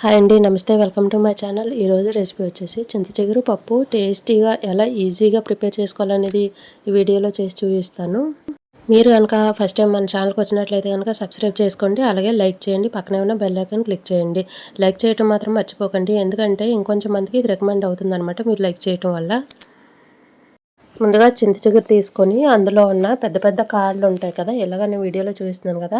Hi అండి నమస్తే. Welcome to my channel. ఈరోజు రెసిపీ వచ్చేసి చింతచిగురు పప్పు. టేస్టీగా ఎలా ఈజీగా ప్రిపేర్ చేసుకోవాలనేది ఈ వీడియోలో చేసి చూపిస్తాను. మీరు కనుక ఫస్ట్ టైం మన ఛానల్కి వచ్చినట్లయితే కనుక సబ్స్క్రైబ్ చేసుకోండి అలాగే లైక్ చేయండి పక్కనే ఉన్న బెల్ ఐకాన్ క్లిక్ చేయండి. లైక్ చేయడం మాత్రం మర్చిపోకండి ఎందుకంటే ఇంకొంచెం మందికి ఇది రికమెండ్ అవుతుంది మీరు లైక్ చేయడం వల్ల. ముందుగా చింత చిగురు తీసుకొని అందులో ఉన్న పెద్ద పెద్ద కాడలు ఉంటాయి కదా ఇలాగ నేను వీడియోలో చూస్తున్నాను కదా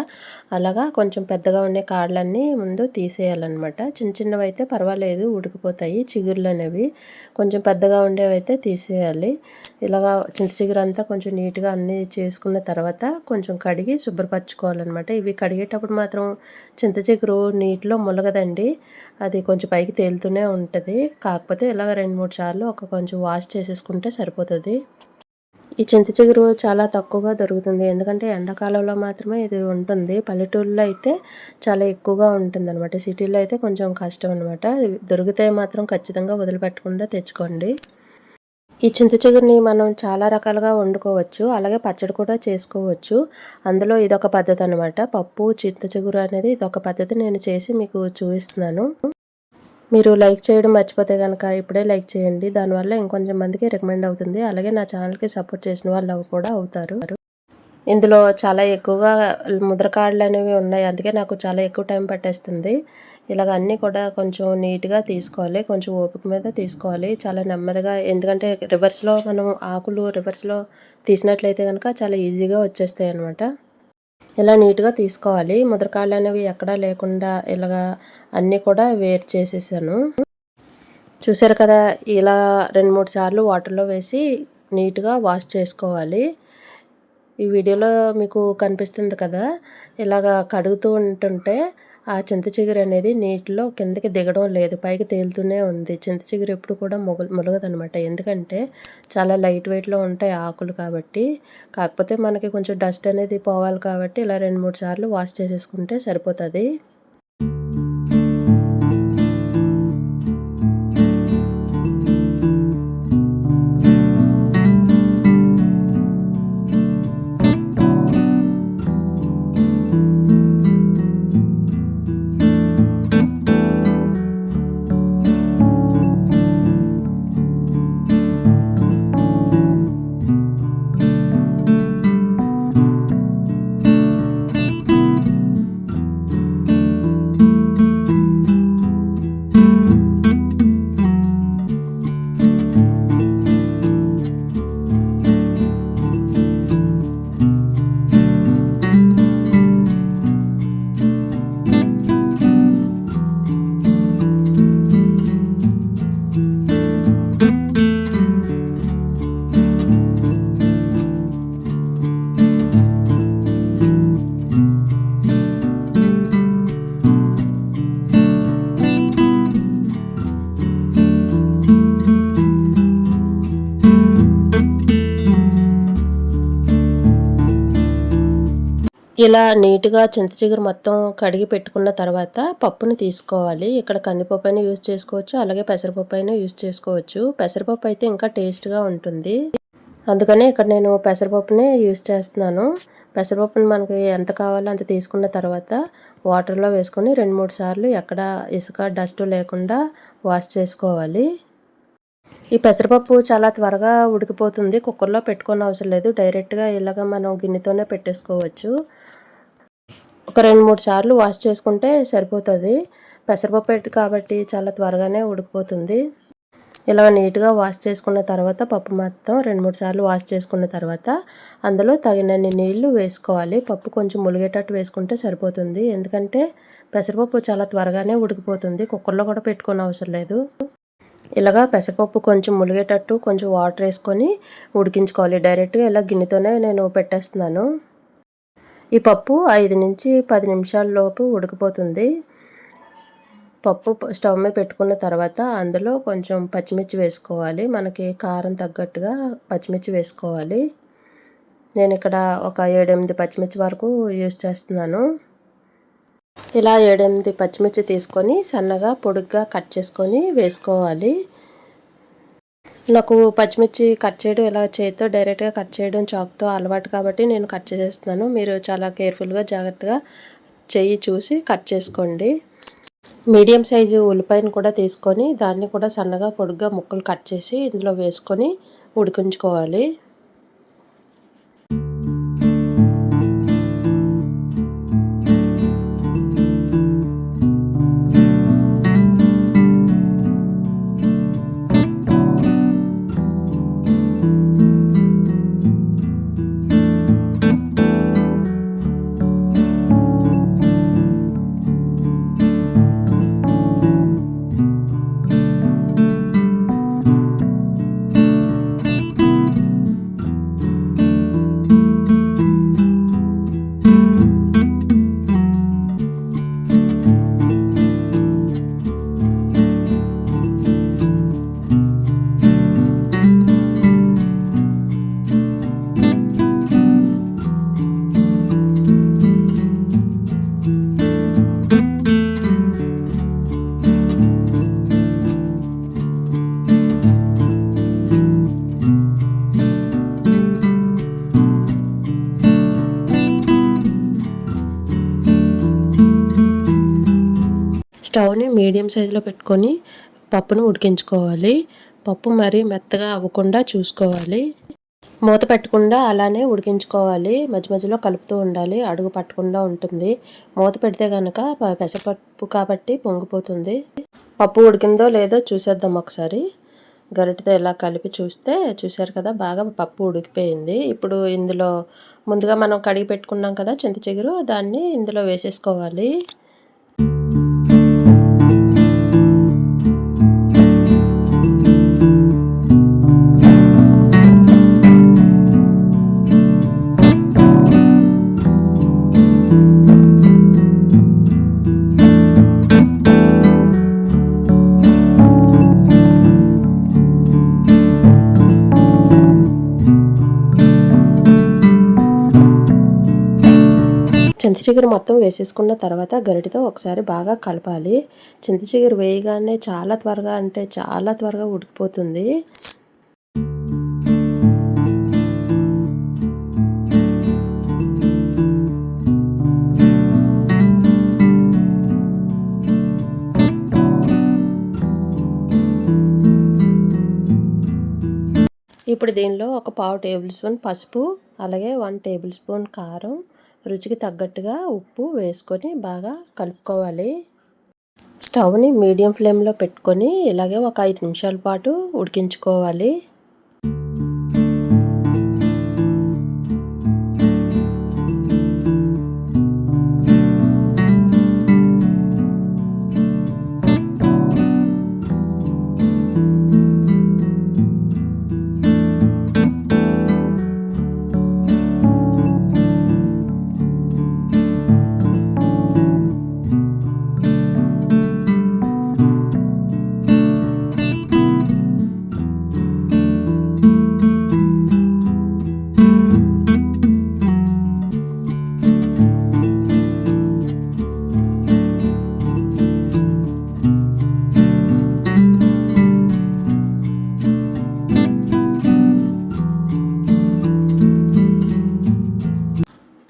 అలాగా కొంచెం పెద్దగా ఉండే కాడలన్నీ ముందు తీసేయాలన్నమాట. చిన్న చిన్నవి అయితే పర్వాలేదు ఉడికిపోతాయి చిగురులు అనేవి. కొంచెం పెద్దగా ఉండేవి అయితే తీసేయాలి. ఇలాగా చింత చిగురు అంతా కొంచెం నీట్గా అన్నీ చేసుకున్న తర్వాత కొంచెం కడిగి శుభ్రపరచుకోవాలన్నమాట. ఇవి కడిగేటప్పుడు మాత్రం చింత చిగురు నీటిలో ములగదండి అది కొంచెం పైకి తేలుతూనే ఉంటుంది. కాకపోతే ఇలాగ రెండు మూడు సార్లు ఒక కొంచెం వాష్ చేసేసుకుంటే సరిపోతుంది. ఈ చింత చిగురు చాలా తక్కువగా దొరుకుతుంది. ఎందుకంటే ఎండాకాలంలో మాత్రమే ఇది ఉంటుంది. పల్లెటూరులో అయితే చాలా ఎక్కువగా ఉంటుంది అనమాట సిటీలో అయితే కొంచెం కష్టం అనమాట దొరికితే మాత్రం ఖచ్చితంగా వదిలిపెట్టకుండా తెచ్చుకోండి. ఈ చింత చిగురిని మనం చాలా రకాలుగా వండుకోవచ్చు. అలాగే పచ్చడి కూడా చేసుకోవచ్చు. అందులో ఇదొక పద్ధతి అనమాట పప్పు చింత చిగురు అనేది ఇదొక పద్ధతి నేను చేసి మీకు చూపిస్తున్నాను. మీరు లైక్ చేయడం మర్చిపోతే కనుక ఇప్పుడే లైక్ చేయండి. దానివల్ల ఇంకొంచెం మందికి రికమెండ్ అవుతుంది. అలాగే నా ఛానల్కి సపోర్ట్ చేసిన వాళ్ళు కూడా అవుతారు. ఇందులో చాలా ఎక్కువగా ముద్రకాడలు అనేవి ఉన్నాయి. అందుకే నాకు చాలా ఎక్కువ టైం పట్టేస్తుంది. ఇలాగ అన్నీ కూడా కొంచెం నీట్గా తీసుకోవాలి. కొంచెం ఓపిక మీద తీసుకోవాలి. చాలా నెమ్మదిగా ఎందుకంటే రివర్స్లో మనం ఆకులు రివర్స్లో తీసినట్లయితే కనుక చాలా ఈజీగా వచ్చేస్తాయి అనమాట ఇలా నీట్గా తీసుకోవాలి. ముద్రకాళ్ళు అనేవి ఎక్కడా లేకుండా ఇలాగా అన్నీ కూడా వేరు చేసేసాను. చూసారు కదా ఇలా రెండు మూడు సార్లు వాటర్లో వేసి నీట్గా వాష్ చేసుకోవాలి. ఈ వీడియోలో మీకు కనిపిస్తుంది కదా ఇలాగా కడుగుతూ ఉంటుంటే ఆ చింత చిగురు అనేది నీటిలో కిందకి దిగడం లేదు పైకి తేలుతూనే ఉంది. చింత చిగురు ఎప్పుడు కూడా మొగ మొలగదనమాట ఎందుకంటే చాలా లైట్ వెయిట్లో ఉంటాయి ఆకులు కాబట్టి. కాకపోతే మనకి కొంచెం డస్ట్ అనేది పోవాలి కాబట్టి ఇలా రెండు మూడు సార్లు వాష్ చేసేసుకుంటే సరిపోతుంది. ఇలా నీట్గా చింత చిగురు మొత్తం కడిగి పెట్టుకున్న తర్వాత పప్పుని తీసుకోవాలి. ఇక్కడ కందిపప్పు అయినా యూజ్ చేసుకోవచ్చు అలాగే పెసరపప్పు అయినా యూజ్ చేసుకోవచ్చు. పెసరపప్పు అయితే ఇంకా టేస్ట్గా ఉంటుంది. అందుకనే ఇక్కడ నేను పెసరపప్పునే యూజ్ చేస్తున్నాను. పెసరపప్పుని మనకి ఎంత కావాలో అంత తీసుకున్న తర్వాత వాటర్లో వేసుకొని రెండు మూడు సార్లు ఎక్కడ ఇసుక డస్ట్ లేకుండా వాష్ చేసుకోవాలి. ఈ పెసరపప్పు చాలా త్వరగా ఉడికిపోతుంది. కుక్కర్లో పెట్టుకోని అవసరం లేదు. డైరెక్ట్గా ఇలాగ మనం గిన్నెతోనే పెట్టేసుకోవచ్చు. ఒక రెండు మూడు సార్లు వాష్ చేసుకుంటే సరిపోతుంది. పెసరపప్పు కాబట్టి చాలా త్వరగానే ఉడికిపోతుంది. ఇలా నీట్గా వాష్ చేసుకున్న తర్వాత పప్పు మొత్తం రెండు మూడు సార్లు వాష్ చేసుకున్న తర్వాత అందులో తగినన్ని నీళ్ళు వేసుకోవాలి. పప్పు కొంచెం ములిగేటట్టు వేసుకుంటే సరిపోతుంది. ఎందుకంటే పెసరపప్పు చాలా త్వరగానే ఉడికిపోతుంది. కుక్కర్లో కూడా పెట్టుకోని అవసరం లేదు. ఇలాగా పెసరపప్పు కొంచెం ములిగేటట్టు కొంచెం వాటర్ వేసుకొని ఉడికించుకోవాలి. డైరెక్ట్గా ఇలా గిన్నెతోనే నేను పెట్టేస్తున్నాను. ఈ పప్పు ఐదు నుంచి పది నిమిషాల లోపు ఉడికిపోతుంది. పప్పు స్టవ్ మీద పెట్టుకున్న తర్వాత అందులో కొంచెం పచ్చిమిర్చి వేసుకోవాలి. మనకి కారం తగ్గట్టుగా పచ్చిమిర్చి వేసుకోవాలి. నేను ఇక్కడ ఒక ఏడెనిమిది పచ్చిమిర్చి వరకు యూజ్ చేస్తున్నాను. ఇలా ఏడెనిమిది పచ్చిమిర్చి తీసుకొని సన్నగా పొడుగ్గా కట్ చేసుకొని వేసుకోవాలి. నాకు పచ్చిమిర్చి కట్ చేయడం ఇలా చేతితో డైరెక్ట్గా కట్ చేయడం చాక్తో అలవాటు కాబట్టి నేను కట్ చేసేస్తున్నాను. మీరు చాలా కేర్ఫుల్గా జాగ్రత్తగా చెయ్యి చూసి కట్ చేసుకోండి. మీడియం సైజు ఉల్లిపాయను కూడా తీసుకొని దాన్ని కూడా సన్నగా పొడుగ్గా ముక్కలు కట్ చేసి ఇందులో వేసుకొని ఉడికించుకోవాలి. మీడియం సైజులో పెట్టుకొని పప్పును ఉడికించుకోవాలి. పప్పు మరీ మెత్తగా అవ్వకుండా చూసుకోవాలి. మూత పెట్టకుండా అలానే ఉడికించుకోవాలి. మధ్య మధ్యలో కలుపుతూ ఉండాలి. అడుగు పట్టకుండా ఉంటుంది. మూత పెడితే కనుక పెసరపప్పు కాబట్టి పొంగిపోతుంది. పప్పు ఉడికిందో లేదో చూసేద్దాం ఒకసారి. గరిటతో ఇలా కలిపి చూస్తే చూశారు కదా బాగా పప్పు ఉడికిపోయింది. ఇప్పుడు ఇందులో ముందుగా మనం కడిగి పెట్టుకున్నాం కదా చింత చిగురు దాన్ని ఇందులో వేసేసుకోవాలి. చింత చిగురు మొత్తం వేసేసుకున్న తర్వాత గరిటితో ఒకసారి బాగా కలపాలి. చింత చిగురు వేయగానే చాలా త్వరగా అంటే చాలా త్వరగా ఉడికిపోతుంది. ఇప్పుడు దీనిలో ఒక పావు టేబుల్ స్పూన్ పసుపు అలాగే వన్ టేబుల్ స్పూన్ కారం రుచికి తగ్గట్టుగా ఉప్పు వేసుకొని బాగా కలుపుకోవాలి. స్టవ్ని మీడియం ఫ్లేమ్లో పెట్టుకొని ఇలాగే ఒక ఐదు నిమిషాల పాటు ఉడికించుకోవాలి.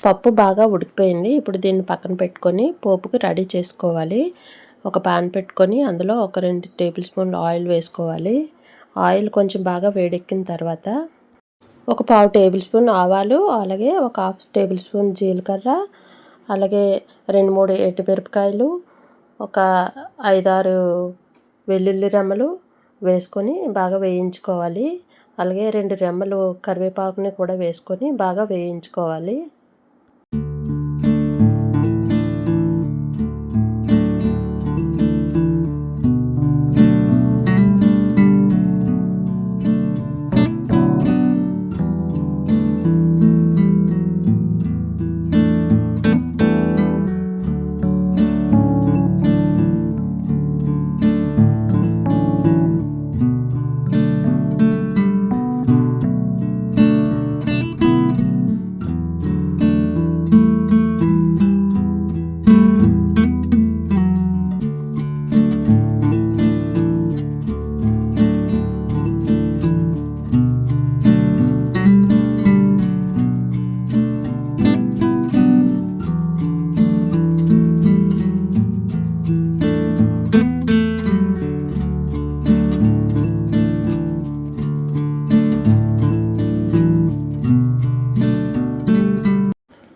పప్పు బాగా ఉడికిపోయింది. ఇప్పుడు దీన్ని పక్కన పెట్టుకొని పోపుకి రెడీ చేసుకోవాలి. ఒక పాన్ పెట్టుకొని అందులో ఒక రెండు టేబుల్ స్పూన్ ఆయిల్ వేసుకోవాలి. ఆయిల్ కొంచెం బాగా వేడెక్కిన తర్వాత ఒక పావు టేబుల్ స్పూన్ ఆవాలు అలాగే ఒక హాఫ్ టేబుల్ స్పూన్ జీలకర్ర అలాగే రెండు మూడు మిరపకాయలు ఒక ఐదారు వెల్లుల్లి రెమ్మలు వేసుకొని బాగా వేయించుకోవాలి. అలాగే రెండు రెమ్మలు కరివేపాకుని కూడా వేసుకొని బాగా వేయించుకోవాలి.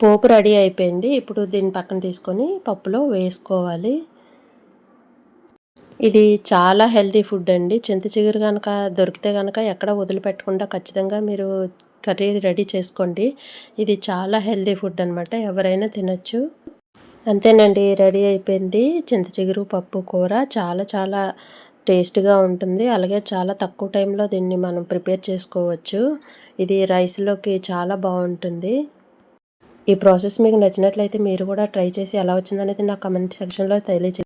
పోపు రెడీ అయిపోయింది. ఇప్పుడు దీన్ని పక్కన తీసుకొని పప్పులో వేసుకోవాలి. ఇది చాలా హెల్తీ ఫుడ్ అండి. చింత చిగురు కనుక దొరికితే కనుక ఎక్కడ వదిలిపెట్టకుండా ఖచ్చితంగా మీరు కర్రీ రెడీ చేసుకోండి. ఇది చాలా హెల్తీ ఫుడ్ అనమాట ఎవరైనా తినచ్చు. అంతేనండి రెడీ అయిపోయింది. చింత చిగురు పప్పు కూర చాలా చాలా టేస్ట్గా ఉంటుంది. అలాగే చాలా తక్కువ టైంలో దీన్ని మనం ప్రిపేర్ చేసుకోవచ్చు. ఇది రైస్లోకి చాలా బాగుంటుంది. ఈ ప్రాసెస్ మీకు నచ్చినట్లయితే మీరు కూడా ట్రై చేసి ఎలా వచ్చిందనేది నా కమెంట్ సెక్షన్లో తెలియజేయండి.